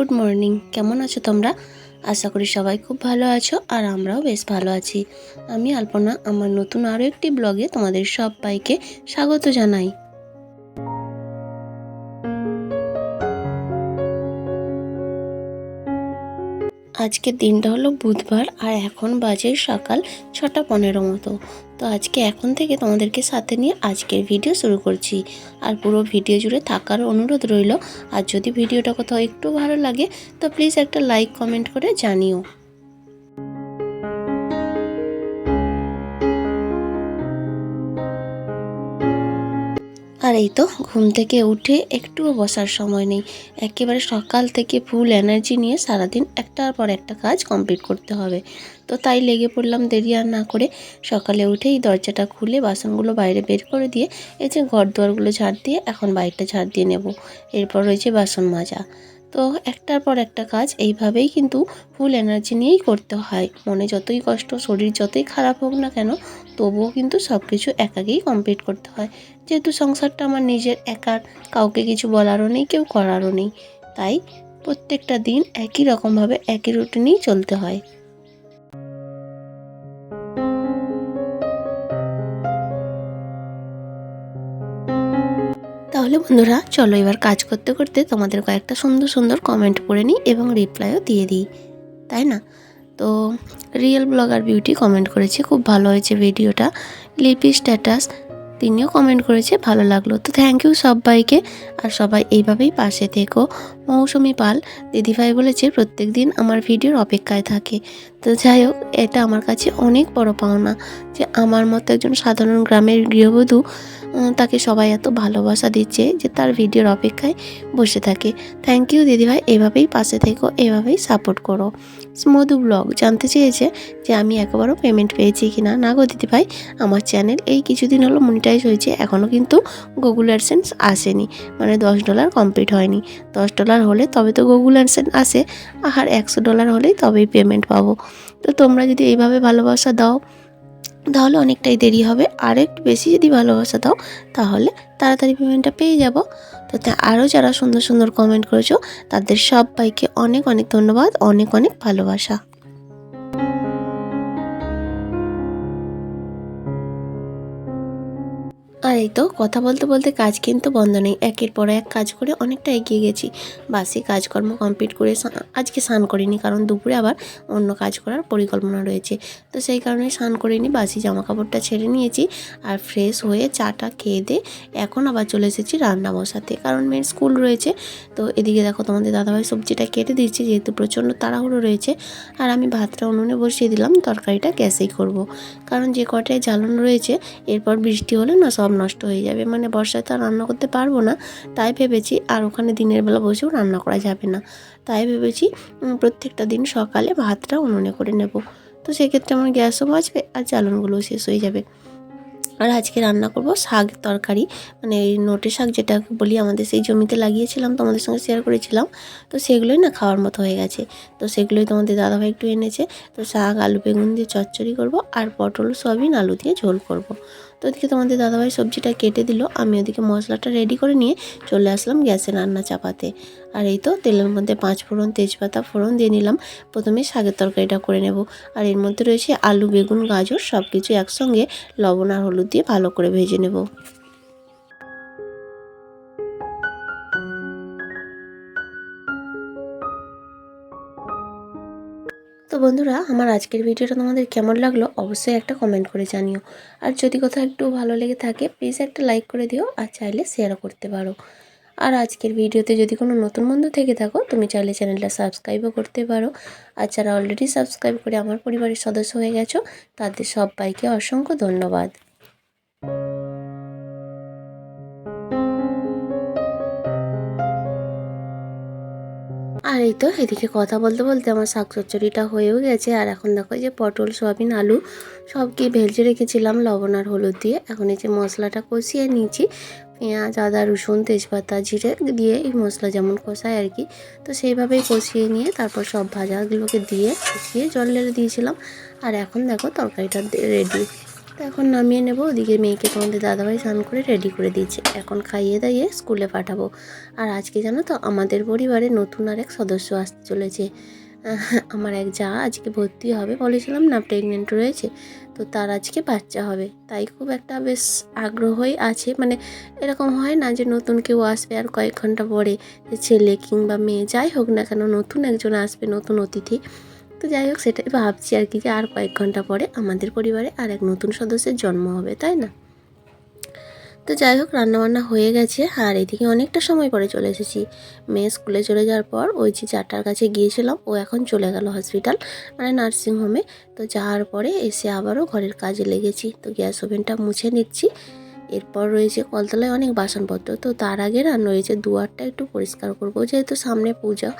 Good morning. কেমন আছো তোমরা? আশা করি সবাই খুব ভালো আছো আর আমরাও বেশ ভালো আছি। আমি আলপনা, আমার নতুন আরও একটি ব্লগে তোমাদের সবাইকে স্বাগত জানাই। আজকের দিনটা হলো বুধবার আর এখন বাজে সকাল ছটা পনেরো মতো। তো আজকে এখন থেকে তোমাদেরকে সাথে নিয়ে আজকের ভিডিও শুরু করছি। আর পুরো ভিডিও জুড়ে থাকার অনুরোধ রইল। আর যদি ভিডিওটা কোথাও একটু ভালো লাগে, তো প্লিজ একটা লাইক কমেন্ট করে জানিও। এই তো। ঘুম থেকে উঠে একটুও বসার সময় নেই। একেবারে সকাল থেকে ফুল এনার্জি নিয়ে সারাদিন একটার পর একটা কাজ কমপ্লিট করতে হবে। তো তাই লেগে পড়লাম দেরি আর না করে। সকালে উঠেই দরজাটা খুলে বাসনগুলো বাইরে বের করে দিয়ে এই যে ঘর দুয়ারগুলো ঝাড় দিয়ে এখন বাইরটা ঝাড় দিয়ে নেব। এরপর রয়েছে বাসন মাজা। তো একটার পর একটা কাজ এইভাবেই কিন্তু ফুল এনার্জি নিয়েই করতে হয়। মনে যতই কষ্ট, শরীর যতই খারাপ হোক না কেন, তবুও কিন্তু সব কিছু একাকেই কমপ্লিট করতে হয়। যেহেতু সংসারটা আমার নিজের একার, কাউকে কিছু বলারও নেই, কেউ করারও নেই, তাই প্রত্যেকটা দিন একই রকমভাবে একই রুটিনেই চলতে হয়। তাহলে বন্ধুরা, চলো এবার কাজ করতে করতে তোমাদের কয়েকটা সুন্দর সুন্দর কমেন্ট করে নিই এবং রিপ্লাইও দিয়ে দিই। তাই না? তো রিয়েল ব্লগার বিউটি কমেন্ট করেছে, খুব ভালো হয়েছে ভিডিওটা লিপি স্ট্যাটাস তিনিও কমেন্ট করেছে, ভালো লাগল। তো থ্যাংক ইউ সবাইকে, আর সবাই এইভাবেই পাশে থেকো। মৌসুমি পাল, দিদিভাই বলেছে প্রত্যেক দিন আমার ভিডিওর অপেক্ষায় থাকে। তো যাই হোক, এটা আমার কাছে অনেক বড় পাওনা যে আমার মতো একজন সাধারণ গ্রামের গৃহবধূ তাকে সবাই এত ভালোবাসা দিচ্ছে যে তার ভিডিওর অপেক্ষায় বসে থাকে। থ্যাংক ইউ দিদিভাই। এভাবেই পাশে থেকো, এভাবেই সাপোর্ট করো। স্মধু ব্লগ, জানতে চেয়েছে যে আমি একবারও পেমেন্ট পেয়েছি কি না? না গো দিদিভাই, আমার চ্যানেল এই কিছুদিন হলো মনিটাইজ হয়েছে এখনও কিন্তু গুগল অ্যাডসেন্স আসেনি। মানে দশ ডলার কমপ্লিট হয়নি। দশ ডলার হলে তবে তো গুগল অ্যাডসেন্স আসে, আর একশো ডলার হলেই তবেই পেমেন্ট পাবো। তো তোমরা যদি এইভাবে ভালোবাসা দাও তাহলে অনেকটাই দেরি হবে। আর একটু বেশি যদি ভালোবাসা দাও, তাহলে তাড়াতাড়ি পেমেন্টটা পেয়ে যাব। তো আরও যারা সুন্দর সুন্দর কমেন্ট করেছ, তাদের সবাইকে অনেক অনেক ধন্যবাদ, অনেক অনেক ভালোবাসা। এই তো? কথা বলতে বলতে কাজ কিন্তু বন্ধ নেই। একের পর এক কাজ করে অনেকটা এগিয়ে গেছি। বাসি কাজকর্ম কমপ্লিট করে আজকে স্নান করিনি, কারণ দুপুরে আবার অন্য কাজ করার পরিকল্পনা রয়েছে। তো সেই কারণে স্নান করিনি, বাসি জামা কাপড়টা ছেড়ে নিয়েছি আর ফ্রেশ হয়ে চাটা খেয়ে দিয়ে এখন আবার চলে এসেছি রান্না বসাতে কারণ মেয়ের স্কুল রয়েছে। তো এদিকে দেখো তোমাদের দাদাভাই সবজিটা কেটে দিচ্ছি যেহেতু প্রচণ্ড তাড়াহুড়ো রয়েছে। আর আমি ভাতটা উনুনে বসিয়ে দিলাম, তরকারিটা গ্যাসেই করব। কারণ যে কটায় জ্বালানো রয়েছে, এরপর বৃষ্টি হলে না সব নষ্ট হয়ে যাবে। মানে বর্ষায় তো আর রান্না করতে পারব না। তাই ভেবেছি আর ওখানে দিনের বেলা বসেও রান্না করা যাবে না। তাই ভেবেছি প্রত্যেকটা দিন সকালে ভাতটা উনুনে করে নেব। তো সেক্ষেত্রে আমার গ্যাসও বাঁচবে আর জ্বালনগুলোও শেষ হয়ে যাবে। আর আজকে রান্না করব শাক তরকারি। মানে এই নোটে শাক যেটা বলি আমাদের সেই জমিতে লাগিয়েছিলাম, তোমাদের সঙ্গে শেয়ার করেছিলাম। তো সেগুলোই না খাওয়ার মতো হয়ে গেছে। তো সেগুলোই তোমাদের দাদাভাই একটু এনেছে। তো শাক, আলু, বেগুন দিয়ে চচ্চড়ি করব আর পটল, সয়াবিন, আলু দিয়ে ঝোল করব। তো ওদিকে তোমাদের দাদাভাই সবজিটা কেটে দিল। আমি ওদিকে মশলাটা রেডি করে নিয়ে চলে আসলাম গ্যাসে রান্না চাপাতে। আর এই তো তেলের মধ্যে পাঁচ ফোড়ন তেজপাতা ফোড়ন দিয়ে নিলাম। প্রথমে শাকের তরকারিটা করে নেব। আর এর মধ্যে রয়েছে আলু, বেগুন, গাজর সব কিছু একসঙ্গে লবণ আর হলুদ দিয়ে ভালো করে ভেজে নেব। বন্ধুরা, আমার আজকের ভিডিওটা তোমাদের কেমন লাগল অবশ্যই একটা কমেন্ট করে জানিও। আর যদি কোথাও একটু ভালো লেগে থাকে প্লিজ একটা লাইক করে দিও আর চাইলে শেয়ারও করতে পারো। আর আজকের ভিডিওতে যদি কোনো নতুন বন্ধু থেকে থাকো, তুমি চাইলে চ্যানেলটা সাবস্ক্রাইবও করতে পারো। আর যারা অলরেডি সাবস্ক্রাইব করে আমার পরিবারের সদস্য হয়ে গেছো, তাদের সবাইকে অসংখ্য ধন্যবাদ। আর এই তো এদিকে কথা বলতে বলতে আমার শাক চচ্চড়িটা হয়েও গেছে। আর এখন দেখো যে পটল, সয়াবিন, আলু সব কি ভেজে রেখেছিলাম, লবণ আর হলুদ দিয়ে। এখন এই যে মশলাটা কষিয়ে নিয়েছি, পেঁয়াজ, আদা, রসুন, তেজপাতা, জিরে দিয়ে এই মশলা যেমন কষায় আর কি। তো সেইভাবেই কষিয়ে নিয়ে তারপর সব ভাজাগুলোকে দিয়ে কষিয়ে জল ঢেলে দিয়েছিলাম। আর এখন দেখো তরকারিটা রেডি। তো এখন নামিয়ে নেব। ওদিকে মেয়েকে তোমাদের দাদাভাই স্নান করে রেডি করে দিয়েছে। এখন খাইয়ে দাইয়ে স্কুলে পাঠাবো। আর আজকে জানো তো, আমাদের পরিবারে নতুন আর এক সদস্য আসতে চলেছে। আমার এক যা আজকে ভর্তি হবে বলেছিলাম না প্রেগনেন্ট রয়েছে। তো তার আজকে বাচ্চা হবে। তাই খুব একটা বেশ আগ্রহই আছে। মানে এরকম হয় না যে নতুন কেউ আসবে আর কয়েক ঘণ্টা পরে ছেলে কিংবা মেয়ে যাই হোক না কেন, নতুন একজন আসবে, নতুন অতিথি। তো যাই হোক, সেটাই ভাবছি আর কি যে আর কয়েক ঘণ্টা পরে আমাদের পরিবারে আর এক নতুন সদস্যের জন্ম হবে, তাই না? তো যাই হোক, রান্নাবান্না হয়ে গেছে আর এদিকে অনেকটা সময় পরে চলে এসেছি। মেয়ে স্কুলে চলে যাওয়ার পর ওই যে চারটার কাছে গিয়েছিলাম, ও এখন চলে গেল হসপিটাল মানে নার্সিংহোমে তো যাওয়ার পরে এসে আবারও ঘরের কাজে লেগেছি, তো গ্যাস ওভেনটা মুছে নিচ্ছি। এরপর রয়েছে কলতলায় অনেক বাসনপত্র, তো তার আগে রান রয়েছে দুয়ারটা একটু পরিষ্কার করব, যেহেতু সামনে পূজা।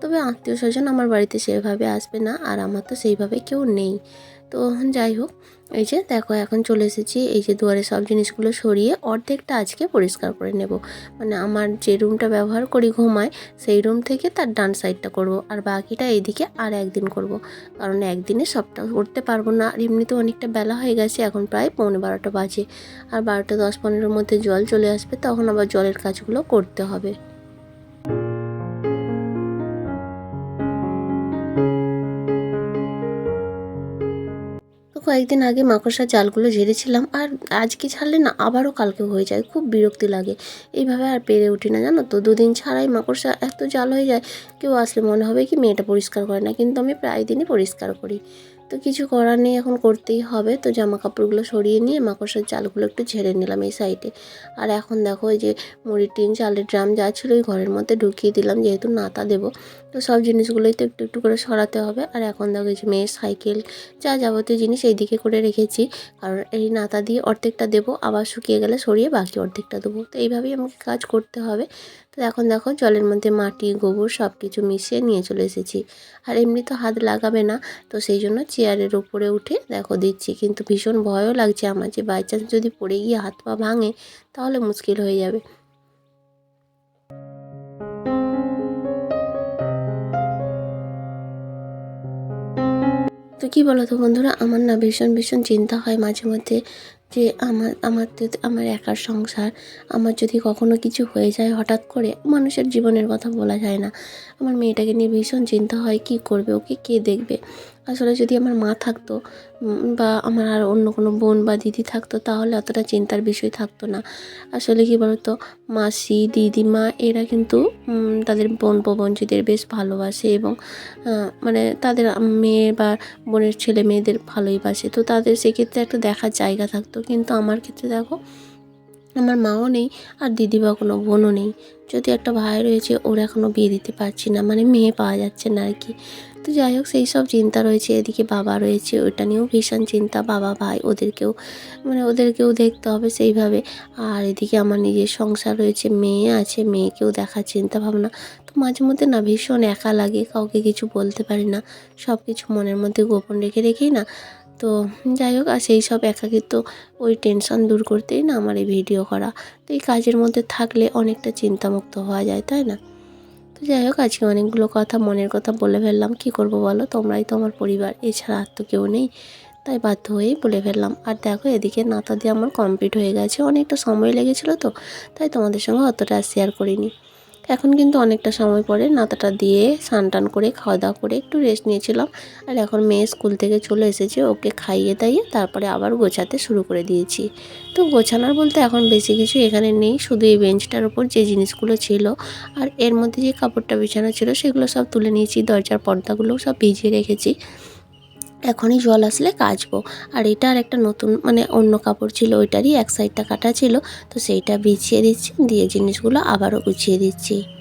তবে আত্মীয় স্বজন আমার বাড়িতে সেভাবে আসবে না, আর আমার তো সেইভাবে কেউ নেই। তো যাই হোক এই যে দেখো, এখন চলে এসেছি। এই যে দুয়ারে সব জিনিসগুলো সরিয়ে অর্ধেকটা আজকে পরিষ্কার করে নেব। মানে আমার যে রুমটা ব্যবহার করি ঘুমায়, সেই রুম থেকে তার ডান সাইডটা করব। আর বাকিটা এইদিকে আর একদিন করব। কারণ একদিনে সবটা করতে পারব না। আর এমনিতেও অনেকটা বেলা হয়ে গেছে, এখন প্রায় পৌনে বারোটা বাজে। আর বারোটা দশ পনেরোর মধ্যে জল চলে আসবে, তখন আবার জলের কাজগুলো করতে হবে। কয়েকদিন আগে মাকড়সার জালগুলো ঝেড়েছিলাম আর আজকে ছাড়লে না আবারও কালকে হয়ে যায়, খুব বিরক্তি লাগে। এইভাবে আর পেরে উঠি না, জানো তো? দুদিন ছাড়াই মাকড়সা এত জাল হয়ে যায়, কেউ আসলে মনে হবে কি মেয়েটা পরিষ্কার করে না, কিন্তু আমি প্রায় দিনই পরিষ্কার করি। তো কিছু করার নেই, এখন করতেই হবে। তো জামা কাপড়গুলো সরিয়ে নিয়ে মাকড়সার চালগুলো একটু ঝেড়ে নিলাম এই সাইডে আর এখন দেখো ওই যে মুড়ির টিন, চালের ড্রাম যা ছিল ওই ঘরের মধ্যে ঢুকিয়ে দিলাম, যেহেতু নাতা দেবো। তো সব জিনিসগুলোই তো একটু একটু করে সরাতে হবে। আর এখন দেখো যে মেয়ের সাইকেল, যা যাবতীয় জিনিস এইদিকে করে রেখেছি। কারণ এই নাতা দিয়ে অর্ধেকটা দেবো, আবার শুকিয়ে গেলে সরিয়ে বাকি অর্ধেকটা দেবো। তো এইভাবেই আমাকে কাজ করতে হবে। তো এখন দেখো জলের মধ্যে মাটি, গোবর সব কিছু মিশিয়ে নিয়ে চলে এসেছি। আর এমনি তো হাত লাগাবে না, তো সেই জন্য চেয়ারের উপরে উঠে দেখো দিচ্ছি। কিন্তু ভীষণ ভয়ও লাগছে আমার যে বাই চান্স যদি পড়ে গিয়ে হাত পা ভাঙে, তাহলে মুশকিল হয়ে যাবে। তো কী বলো তো বন্ধুরা, আমার না ভীষণ ভীষণ চিন্তা হয় মাঝে মধ্যে। যে আমার আমার আমার একার সংসার, আমার যদি কখনো কিছু হয়ে যায় হঠাৎ করে, মানুষের জীবনের কথা বলা যায় না। আমার মেয়েটাকে নিয়ে ভীষণ চিন্তা হয়, কি করবে? ওকে কে দেখবে? আসলে যদি আমার মা থাকতো বা আমার আর অন্য কোনো বোন বা দিদি থাকতো, তাহলে অতটা চিন্তার বিষয় থাকতো না। আসলে কি বলতো, মাসি দিদিমা এরা কিন্তু তাদের বোন বোনজিদের বেশ ভালোবাসে এবং মানে তাদের মেয়ে বা বোনের ছেলে মেয়েদের ভালোই বাসে তো তাদের সেক্ষেত্রে একটা দেখার জায়গা থাকতো। কিন্তু আমার ক্ষেত্রে দেখো, আমার মাও নেই আর দিদি বা কোনো বোনও নেই। যদি একটা ভাই রয়েছে, ওর এখনও বিয়ে দিতে পারছি না। মানে মেয়ে পাওয়া যাচ্ছে না আর কি। তো যাই হোক, সেই সব চিন্তা রয়েছে। এদিকে বাবা রয়েছে ওইটা নিয়েও ভীষণ চিন্তা। বাবা, ভাই ওদেরকেও মানে ওদেরকেও দেখতে হবে সেইভাবে। আর এদিকে আমার নিজের সংসার রয়েছে, মেয়ে আছে, মেয়েকেও দেখার চিন্তা ভাবনা তো মাঝে মধ্যে না ভীষণ একা লাগে, কাউকে কিছু বলতে পারি না। সব কিছু মনের মধ্যে গোপন রেখে রেখেই না। তো যাই হোক, আর সেই সব একাকিত্ব, ওই টেনশন দূর করতেই না আমার এই ভিডিও করা। তো এই কাজের মধ্যে থাকলে অনেকটা চিন্তামুক্ত হওয়া যায়, তাই না? তো যাই হোক, আজকে অনেকগুলো কথা মনের কথা বলে ফেললাম। কি করব বলো? তোমরাই তো আমার পরিবার, এছাড়া আর তো কেউ নেই। তাই বাধ্য হয়েই বলে ফেললাম। আর দেখো, এদিকে নাতা দিয়ে আমার কমপ্লিট হয়ে গেছে। অনেকটা সময় লেগেছিলো তো, তাই তোমাদের সঙ্গে অতটা শেয়ার করিনি। এখন কিন্তু অনেকটা সময় পরে নাতাটা দিয়ে স্নান টান করে খাওয়া দাওয়া করে একটু রেস্ট নিয়েছিলাম। আর এখন মেয়ে স্কুল থেকে চলে এসেছে, ওকে খাইয়ে দাইয়ে তারপরে আবার গোছাতে শুরু করে দিয়েছি। তো গোছানোর বলতে এখন বেশি কিছু এখানে নেই, শুধু এই বেঞ্চটার উপর যে জিনিসগুলো ছিল আর এর মধ্যে যে কাপড়টা বিছানো ছিল সেগুলো সব তুলে নিয়েছি, দরজার পর্দাগুলোও সব ভিজিয়ে রেখেছি। এখনই জল আসলে কাচবো। আর এটা আর একটা নতুন মানে অন্য কাপড় ছিল, ওইটারই এক সাইডটা কাটা ছিল, তো সেইটা বিছিয়ে দিচ্ছি, দিয়ে জিনিসগুলো আবারও গুছিয়ে দিচ্ছি।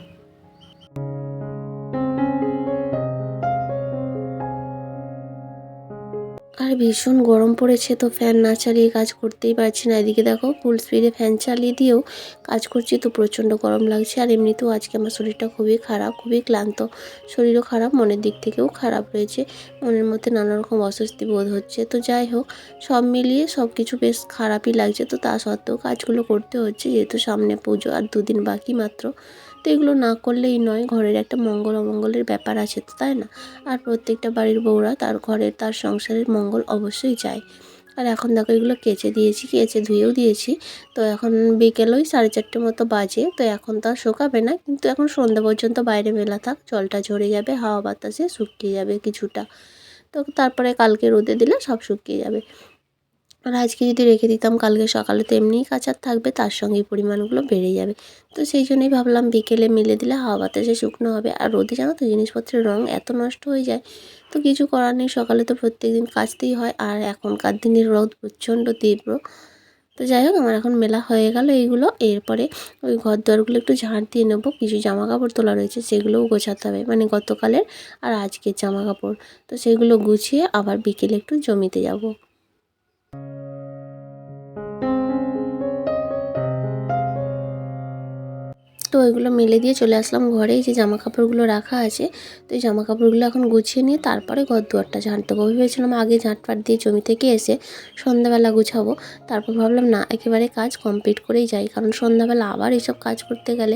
আর ভীষণ গরম পড়েছে, তো ফ্যান না চালিয়ে কাজ করতেই পারছি না। এদিকে দেখো ফুল স্পিডে ফ্যান চালিয়ে দিয়েও কাজ করছি, তো প্রচণ্ড গরম লাগছে। আর এমনিতেও আজকে আমার শরীরটা খুবই খারাপ, খুবই ক্লান্ত। শরীরও খারাপ, মনের দিক থেকেও খারাপ রয়েছে। মনের মধ্যে নানা রকম অস্বস্তি বোধ হচ্ছে। তো যাই হোক, সব মিলিয়ে সব কিছু বেশ খারাপই লাগছে। তো তা সত্ত্বেও কাজগুলো করতে হচ্ছে, যেহেতু সামনে পুজো আর দুদিন বাকি মাত্র। তো এগুলো না করলেই নয়, ঘরের একটা মঙ্গল অমঙ্গলের ব্যাপার আছে তো, তাই না? আর প্রত্যেকটা বাড়ির বউরা তার ঘরের তার সংসারের মঙ্গল অবশ্যই চায়। আর এখন দেখো এগুলো কেচে দিয়েছি, কেচে ধুয়েও দিয়েছি। তো এখন বিকেল ওই সাড়ে চারটে মতো বাজে, তো এখন তো আর শোকাবে না। কিন্তু এখন সন্ধ্যা পর্যন্ত বাইরে মেলা থাক, জলটা ঝরে যাবে, হাওয়া বাতাসে শুকিয়ে যাবে কিছুটা। তো তারপরে কালকে রোদে দিলে সব শুকিয়ে যাবে। আর আজকে যদি রেখে দিতাম, কালকে সকালে তো এমনিই কাঁচার থাকবে, তার সঙ্গে পরিমাণগুলো বেড়ে যাবে। তো সেই জন্যই ভাবলাম বিকেলে মেলে দিলে হাওয়া বাতাসে শুকনো হবে। আর রোদে জানো তো জিনিসপত্রের রঙ এত নষ্ট হয়ে যায়। তো কিছু করার নেই, সকালে তো প্রত্যেক দিন কাচতেই হয়। আর এখনকার দিনের রোদ প্রচণ্ড তীব্র। তো যাই হোক, আমার এখন মেলা হয়ে গেল এইগুলো। এরপরে ওই ঘর দুয়ারগুলো একটু ঝাঁট দিয়ে নেব। কিছু জামা কাপড় তোলা রয়েছে, সেগুলোও গোছাতে হবে। মানে গতকালের আর আজকের জামা কাপড় তো সেগুলো গুছিয়ে আবার বিকেলে একটু জমিতে যাব। you তো ওইগুলো মেলে দিয়ে চলে আসলাম ঘরে। যে জামা কাপড়গুলো রাখা আছে, তো এই জামা কাপড়গুলো এখন গুছিয়ে নিয়ে তারপরে ঘর দুয়ারটা ঝাঁট দেবো ভেবেছিলাম আগে ঝাঁট ফাট দিয়ে জমি থেকে এসে সন্ধ্যাবেলা গুছাবো। তারপর ভাবলাম, না, একেবারে কাজ কমপ্লিট করেই যাই। কারণ সন্ধ্যাবেলা আবার এইসব কাজ করতে গেলে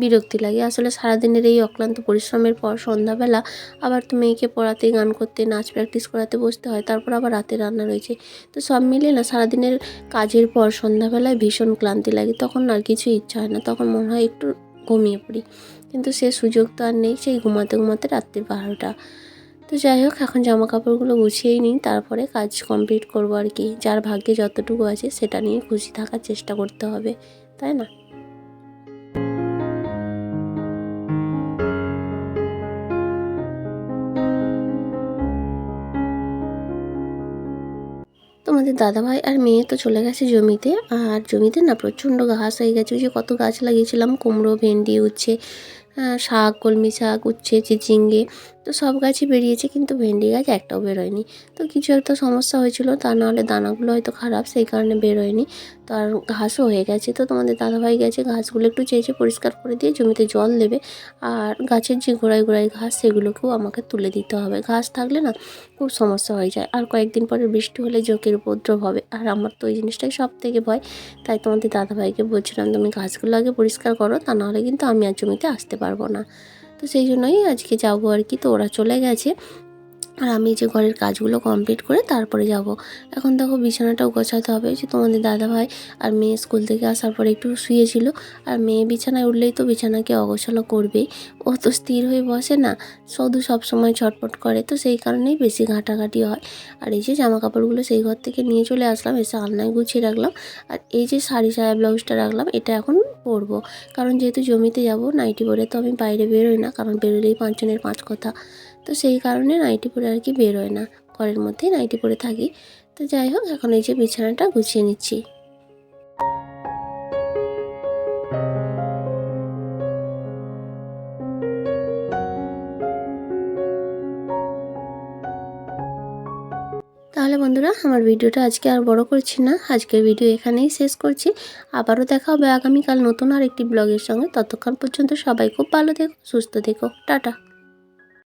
বিরক্তি লাগে। আসলে সারাদিনের এই অক্লান্ত পরিশ্রমের পর সন্ধ্যাবেলা আবার তো মেয়েকে পড়াতে, গান করতে, নাচ প্র্যাকটিস করাতে বসতে হয়। তারপর আবার রাতে রান্না রয়েছে। তো সব মিলিয়ে না, সারাদিনের কাজের পর সন্ধ্যাবেলায় ভীষণ ক্লান্তি লাগে। তখন আর কিছু ইচ্ছা হয় না। তখন মনে হয় একটু ঘুমিয়ে পড়ি। কিন্তু সে সুযোগ তো আর নেই, সেই ঘুমাতে ঘুমাতে রাত্রি বারোটা। তো যাই হোক, এখন জামা কাপড়গুলো গুছিয়েই নিই, তারপরে কাজ কমপ্লিট করব আর কি। যার ভাগ্যে যতটুকু আছে, সেটা নিয়ে খুশি থাকার চেষ্টা করতে হবে, তাই না? তোমাদের দাদাভাই আর মেয়ে তো চলে গেছে জমিতে। আর জমিতে না প্রচণ্ড ঘাস হয়ে গেছে। ওই যে কত গাছ লাগিয়েছিলাম, কুমড়ো, ভেন্ডি, উচ্ছে। শাক, কলমি শাক, উচ্ছে, চিচিঙ্গে, তো সব গাছই বেরিয়েছে কিন্তু ভেন্ডি গাছ একটাও বেরোয়নি। তো কিছু একটা সমস্যা হয়েছিল, তা নাহলে দানাগুলো হয়তো খারাপ, সেই কারণে বেরোয়নি। তো আর ঘাসও হয়ে গেছে, তো তোমাদের দাদাভাই গেছে, ঘাসগুলো একটু চেয়েছে পরিষ্কার করে দিয়ে জমিতে জল দেবে। আর গাছের যে গোড়ায় গোড়ায় ঘাস, সেগুলোকেও আমাকে তুলে দিতে হবে। ঘাস থাকলে না খুব সমস্যা হয়ে যায়। আর কয়েকদিন পরে বৃষ্টি হলে জোঁকের উপদ্রব হবে। আর আমার তো ওই জিনিসটাই সব থেকে ভয়, তাই তোমাদের দাদাভাইকে বলছিলাম, তুমি ঘাসগুলো আগে পরিষ্কার করো, তা নাহলে কিন্তু আমি আর জমিতে আসতে পারব না। তো সেই জন্যই আজকে যাব আর কি। তো ওরা চলে গেছে। আর আমি যে ঘরের কাজগুলো কমপ্লিট করে তারপরে যাব। এখন দেখো বিছানাটাও গোছাতে হবে যে তোমাদের দাদাভাই আর মেয়ে স্কুল থেকে আসার পরে একটু শুয়েছিল। আর মেয়ে বিছানায় উঠলেই তো বিছানাকে অগোছালো করবেই। ও তো স্থির হয়ে বসে না শুধু সব সময় ছটপট করে। তো সেই কারণেই বেশি ঘাঁটাঘাঁটি হয়। আর এই যে জামা কাপড়গুলো সেই ঘর থেকে নিয়ে চলে আসলাম, এসে আলনায় গুছিয়ে রাখলাম। আর এই যে শাড়ি সায়া ব্লাউজটা রাখলাম, এটা এখন পরবো। কারণ যেহেতু জমিতে যাব নাইটি পরে তো আমি বাইরে বেরোই না, কারণ বেরোলেই পাঁচজনের পাঁচ কথা। তো সেই কারণে নাইটি পরে আর কি বেরোয় না। ঘরের মধ্যেই নাইটি পরে থাকি। তো যাই হোক, এখন এই যে বিছানাটা গুছিয়ে নিচ্ছি। তাহলে বন্ধুরা, আমার ভিডিওটা আজকে আর বড় করছি না। আজকের ভিডিও এখানেই শেষ করছি। আবারও দেখা হবে আগামীকাল নতুন আর একটি ব্লগের সঙ্গে। ততক্ষণ পর্যন্ত সবাই খুব ভালো থেকো, সুস্থ থেকো। টাটা।